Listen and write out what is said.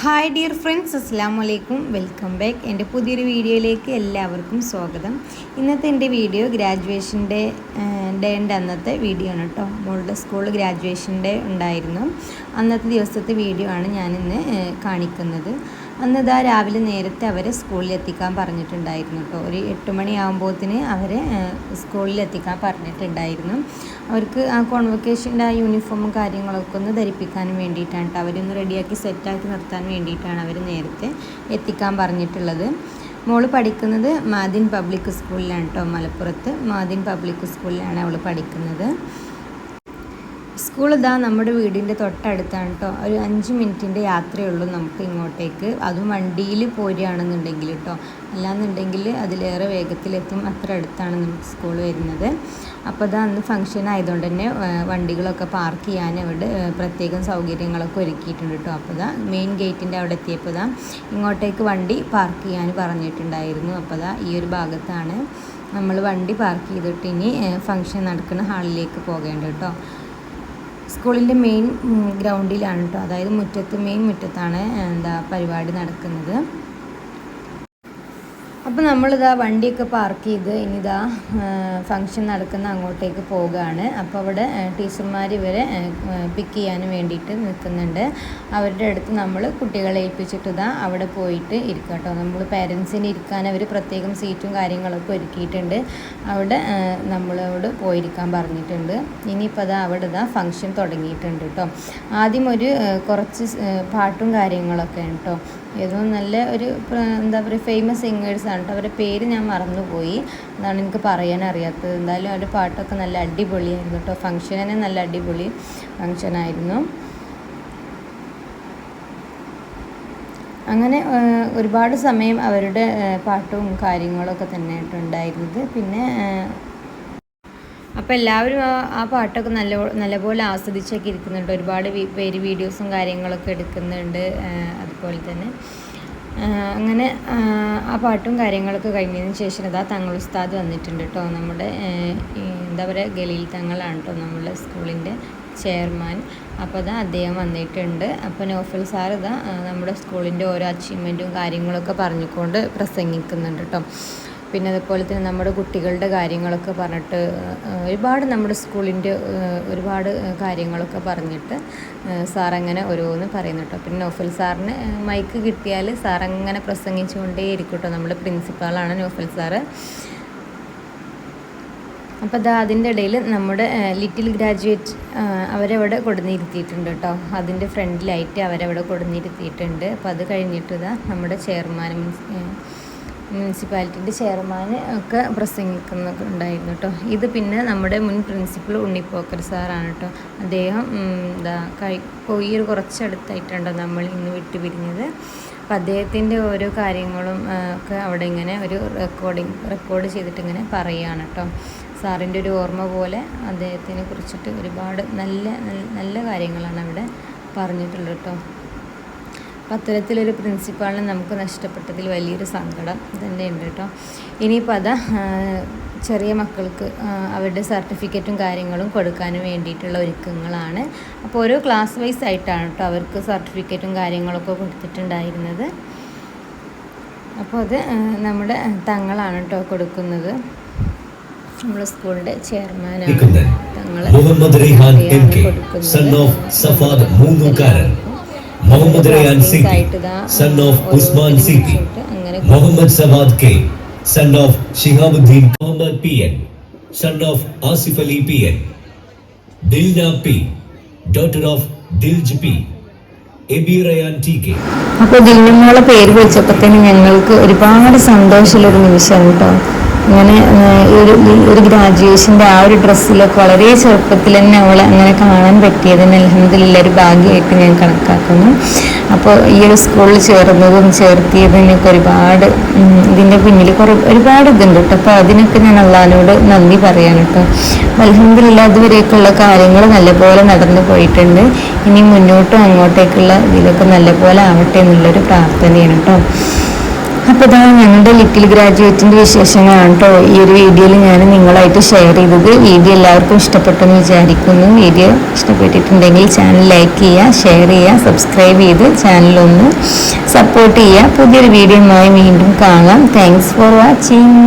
Hi dear friends അസ്സാം വലൈക്കും welcome back എന്റെ പുതിയൊരു വീഡിയോയിലേക്ക് എല്ലാവർക്കും സ്വാഗതം. ഇന്നത്തെ എന്റെ വീഡിയോ ഗ്രാജുവേഷന്റെ ഡേന്റെ അന്നത്തെ വീഡിയോ ആണ് കേട്ടോ. മോളുടെ സ്കൂൾ ഗ്രാജുവേഷൻ ഡേ ഉണ്ടായിരുന്നു. അന്നത്തെ ദിവസത്തെ വീഡിയോ ആണ് ഞാനിന്ന് കാണിക്കുന്നത്. അന്ന് ഇതാ രാവിലെ നേരത്തെ അവരെ സ്കൂളിൽ എത്തിക്കാൻ പറഞ്ഞിട്ടുണ്ടായിരുന്നു കേട്ടോ. ഒരു എട്ട് മണിയാകുമ്പോഴത്തിന് അവരെ സ്കൂളിൽ എത്തിക്കാൻ പറഞ്ഞിട്ടുണ്ടായിരുന്നു. അവർക്ക് ആ കോൺവൊക്കേഷന്റെ ആ യൂണിഫോമും കാര്യങ്ങളൊക്കെ ഒന്ന് ധരിപ്പിക്കാനും വേണ്ടിയിട്ടാണ് കേട്ടോ അവരൊന്ന് റെഡിയാക്കി സെറ്റാക്കി നിർത്താൻ വേണ്ടിയിട്ടാണ് അവർ നേരത്തെ എത്തിക്കാൻ പറഞ്ഞിട്ടുള്ളത്. മോൾ പഠിക്കുന്നത് മാദിൻ പബ്ലിക് സ്കൂളിലാണ് കേട്ടോ മലപ്പുറത്ത് മാദിൻ പബ്ലിക് സ്കൂളിലാണ് അവൾ പഠിക്കുന്നത്. സ്കൂൾ ഇതാ നമ്മുടെ വീടിന്റെ തൊട്ടടുത്താണ് കേട്ടോ. ഒരു അഞ്ച് മിനിറ്റിന്റെ യാത്രയേ ഉള്ളൂ നമുക്ക് ഇങ്ങോട്ടേക്ക്. അതും വണ്ടിയിൽ പോരുകയാണെന്നുണ്ടെങ്കിൽ കേട്ടോ. അല്ലാന്നുണ്ടെങ്കിൽ അതിലേറെ വേഗത്തിലെത്തും അത്ര അടുത്താണ് നമുക്ക് സ്കൂൾ വരുന്നത്. അപ്പോൾ ഇതാ അന്ന് ഫംഗ്ഷൻ ആയതുകൊണ്ട് തന്നെ വണ്ടികളൊക്കെ പാർക്ക് ചെയ്യാൻ അവിടെ പ്രത്യേകം സൗകര്യങ്ങളൊക്കെ ഒരുക്കിയിട്ടുണ്ട് കേട്ടോ. അപ്പോൾ ഇതാ മെയിൻ ഗേറ്റിന്റെ അവിടെ എത്തിയപ്പോൾ ഇതാ ഇങ്ങോട്ടേക്ക് വണ്ടി പാർക്ക് ചെയ്യാൻ പറഞ്ഞിട്ടുണ്ടായിരുന്നു. അപ്പോൾ ഇതാ ഈ ഒരു ഭാഗത്താണ് നമ്മൾ വണ്ടി പാർക്ക് ചെയ്തിട്ട് ഇനി ഫംഗ്ഷൻ നടക്കുന്ന ഹാളിലേക്ക് പോകേണ്ടത് കേട്ടോ. സ്കൂളിന്റെ മെയിൻ ഗ്രൗണ്ടിലാണ് കേട്ടോ അതായത് മുറ്റത്ത് മെയിൻ മുറ്റത്താണ് എന്താ പരിപാടി നടക്കുന്നത്. അപ്പോൾ നമ്മളിതാ വണ്ടിയൊക്കെ പാർക്ക് ചെയ്ത് ഇനിതാ ഫങ്ഷൻ നടക്കുന്ന അങ്ങോട്ടേക്ക് പോവുകയാണ് അപ്പോൾ അവിടെ ടീച്ചർമാർ ഇവരെ പിക്ക് ചെയ്യാൻ വേണ്ടിയിട്ട് നിൽക്കുന്നുണ്ട്. അവരുടെ അടുത്ത് നമ്മൾ കുട്ടികളെ ഏൽപ്പിച്ചിട്ട് ഇതാ അവിടെ പോയിട്ട് ഇരിക്കുക കേട്ടോ നമ്മൾ പേരൻസിന് ഇരിക്കാൻ അവർ പ്രത്യേകം സീറ്റും കാര്യങ്ങളൊക്കെ ഒരുക്കിയിട്ടുണ്ട്. അവിടെ നമ്മളോട് പോയിരിക്കാൻ പറഞ്ഞിട്ടുണ്ട്. ഇനിയിപ്പോൾ അതാ അവിടെ ഇതാ ഫങ്ഷൻ തുടങ്ങിയിട്ടുണ്ട് കേട്ടോ ആദ്യം ഒരു കുറച്ച് പാട്ടും കാര്യങ്ങളൊക്കെ കേട്ടോ ഏതോ നല്ല ഒരു എന്താ പറയുക ഫേമസ് സിംഗേഴ്സ് ആണ് കേട്ടോ അവരുടെ പേര് ഞാൻ മറന്നുപോയി. അതാണ് എനിക്ക് പറയാൻ അറിയാത്തത് എന്തായാലും അവരുടെ പാട്ടൊക്കെ നല്ല അടിപൊളിയായിരുന്നു കേട്ടോ ഫംഗ്ഷൻ തന്നെ നല്ല അടിപൊളി ഫങ്ഷനായിരുന്നു അങ്ങനെ ഒരുപാട് സമയം അവരുടെ പാട്ടും കാര്യങ്ങളൊക്കെ തന്നെ ഉണ്ടായിരുന്നത്. പിന്നെ അപ്പോൾ എല്ലാവരും ആ ആ പാട്ടൊക്കെ നല്ല നല്ലപോലെ ആസ്വദിച്ചൊക്കെ ഇരിക്കുന്നുണ്ട്. ഒരുപാട് പേര് വീഡിയോസും കാര്യങ്ങളൊക്കെ എടുക്കുന്നുണ്ട് അതുപോലെ തന്നെ. അങ്ങനെ ആ, പാട്ടും കാര്യങ്ങളൊക്കെ കഴിഞ്ഞതിന് ശേഷം ഇതാ തങ്ങൾ ഉസ്താദ് വന്നിട്ടുണ്ട് കേട്ടോ നമ്മുടെ എന്താ പറയുക ഗലീൽ തങ്ങളാണ് കേട്ടോ നമ്മുടെ സ്കൂളിന്റെ ചെയർമാൻ. അപ്പോൾ അതാ അദ്ദേഹം വന്നിട്ടുണ്ട്. അപ്പോൾ നോഫൽ സാർ ഇതാ നമ്മുടെ സ്കൂളിന്റെ ഓരോ അച്ചീവ്മെന്റും കാര്യങ്ങളൊക്കെ പറഞ്ഞുകൊണ്ട് പ്രസംഗിക്കുന്നുണ്ട് കേട്ടോ പിന്നെ അതുപോലെ തന്നെ നമ്മുടെ കുട്ടികളുടെ കാര്യങ്ങളൊക്കെ പറഞ്ഞിട്ട് ഒരുപാട് നമ്മുടെ സ്കൂളിന്റെ ഒരുപാട് കാര്യങ്ങളൊക്കെ പറഞ്ഞിട്ട് സാറങ്ങനെ ഓരോന്ന് പറയുന്നു കേട്ടോ. പിന്നെ നോഫൽ സാറിന് മൈക്ക് കിട്ടിയാൽ സാറങ്ങനെ പ്രസംഗിച്ചുകൊണ്ടേ ഇരിക്കും കേട്ടോ. നമ്മുടെ പ്രിൻസിപ്പാളാണ് നോഫൽ സാറ്. അപ്പോൾ അതാ അതിന്റെ ഇടയിൽ നമ്മുടെ ലിറ്റിൽ ഗ്രാജുവേറ്റ് അവരവിടെ കൊടുന്നിരുത്തിയിട്ടുണ്ട് കേട്ടോ. അതിന്റെ ഫ്രണ്ടിലായിട്ട് അവരവിടെ കൊടുന്നിരുത്തിയിട്ടുണ്ട് അപ്പോൾ അത് കഴിഞ്ഞിട്ട് ഇതാ നമ്മുടെ ചെയർമാൻ മുനിസിപ്പാലിറ്റിന്റെ ചെയർമാൻ ഒക്കെ പ്രസംഗിക്കുന്നുണ്ടായിരുന്നു കേട്ടോ. ഇത് പിന്നെ നമ്മുടെ മുൻ പ്രിൻസിപ്പൽ ഉണ്ണിപ്പോക്കർ സാറാണ് കേട്ടോ. അദ്ദേഹം എന്താ കഴി പോയി ഒരു കുറച്ചടുത്തായിട്ടുണ്ടോ നമ്മൾ ഇന്ന് വിട്ടു പിരിഞ്ഞത് അപ്പോൾ അദ്ദേഹത്തിന്റെ ഓരോ കാര്യങ്ങളും ഒക്കെ അവിടെ ഇങ്ങനെ ഒരു റെക്കോർഡിങ് റെക്കോർഡ് ചെയ്തിട്ട് ഇങ്ങനെ പറയുകയാണ് കേട്ടോ. സാറിന്റെ ഒരു ഓർമ്മ പോലെ അദ്ദേഹത്തിനെ കുറിച്ചിട്ട് ഒരുപാട് നല്ല- നല്ല കാര്യങ്ങളാണ് അവിടെ പറഞ്ഞിട്ടുള്ളത് കേട്ടോ. അപ്പം അത്തരത്തിലൊരു പ്രിൻസിപ്പാളിനെ നമുക്ക് നഷ്ടപ്പെട്ടതിൽ വലിയൊരു സങ്കടം തന്നെയുണ്ട് കേട്ടോ. ഇനിയിപ്പോൾ അത് ചെറിയ മക്കൾക്ക് അവരുടെ സർട്ടിഫിക്കറ്റും കാര്യങ്ങളും കൊടുക്കാനും വേണ്ടിയിട്ടുള്ള ഒരുക്കങ്ങളാണ്. അപ്പോൾ ഓരോ ക്ലാസ് വൈസ് ആയിട്ടാണ് കേട്ടോ അവർക്ക് സർട്ടിഫിക്കറ്റും കാര്യങ്ങളൊക്കെ കൊടുത്തിട്ടുണ്ടായിരുന്നത്. അപ്പോൾ അത് നമ്മുടെ തങ്ങളാണ് കേട്ടോ കൊടുക്കുന്നത്. നമ്മുടെ സ്കൂളിന്റെ ചെയർമാനാണ് Thangal Muhammad Muhammad Rayan Singh son of Usman Singh Muhammad Sawad K son of Shihabuddin Muhammad P N son of Asif Ali P N Dilna P daughter of Dilj P അപ്പോൾ ദില്ലുമോളെ പേര് വിളിച്ചപ്പോഴത്തേന് ഞങ്ങൾക്ക് ഒരുപാട് സന്തോഷമുള്ളൊരു നിമിഷം കേട്ടോ. ഇങ്ങനെ ഒരു ഒരു ഗ്രാജുവേഷന്റെ ആ ഒരു ഡ്രസ്സിലൊക്കെ വളരെ ചെറുപ്പത്തിൽ തന്നെ അവളെ അങ്ങനെ കാണാൻ പറ്റിയതിന് അലഹമില്ല ഒരു ഭാഗ്യമായിട്ട് ഞാൻ കണക്കാക്കുന്നു. അപ്പോൾ ഈ ഒരു സ്കൂളിൽ ചേർന്നതും ചേർത്തിയതിനൊക്കെ ഒരുപാട് ഇതിന്റെ പിന്നിൽ കുറേ ഒരുപാട് ഇതുണ്ട് കേട്ടോ. അപ്പോൾ അതിനൊക്കെ ഞാൻ അള്ളഹാനോട് നന്ദി പറയാൻ കേട്ടോ. അലഹമില്ല അതുവരെയൊക്കെയുള്ള കാര്യങ്ങൾ നല്ലപോലെ നടന്നു പോയിട്ടുണ്ട്. ഇനി മുന്നോട്ടും അങ്ങോട്ടേക്കുള്ള ഇതിലൊക്കെ നല്ലപോലെ ആവട്ടെ എന്നുള്ളൊരു പ്രാർത്ഥനയാണ് കേട്ടോ. അപ്പോൾ ഇതാണ് ഞങ്ങളുടെ ലിറ്റിൽ ഗ്രാജുവേറ്റിന്റെ വിശേഷങ്ങളാണ് കേട്ടോ ഈ ഒരു വീഡിയോയിൽ ഞാൻ നിങ്ങളായിട്ട് ഷെയർ ചെയ്തത്. വീഡിയോ എല്ലാവർക്കും ഇഷ്ടപ്പെട്ടെന്ന് വിചാരിക്കുന്നു. വീഡിയോ ഇഷ്ടപ്പെട്ടിട്ടുണ്ടെങ്കിൽ ചാനൽ ലൈക്ക് ചെയ്യുക ഷെയർ ചെയ്യുക സബ്സ്ക്രൈബ് ചെയ്ത് ചാനലൊന്ന് സപ്പോർട്ട് ചെയ്യുക. പുതിയൊരു വീഡിയോയുമായി വീണ്ടും കാണാം. Thanks for watching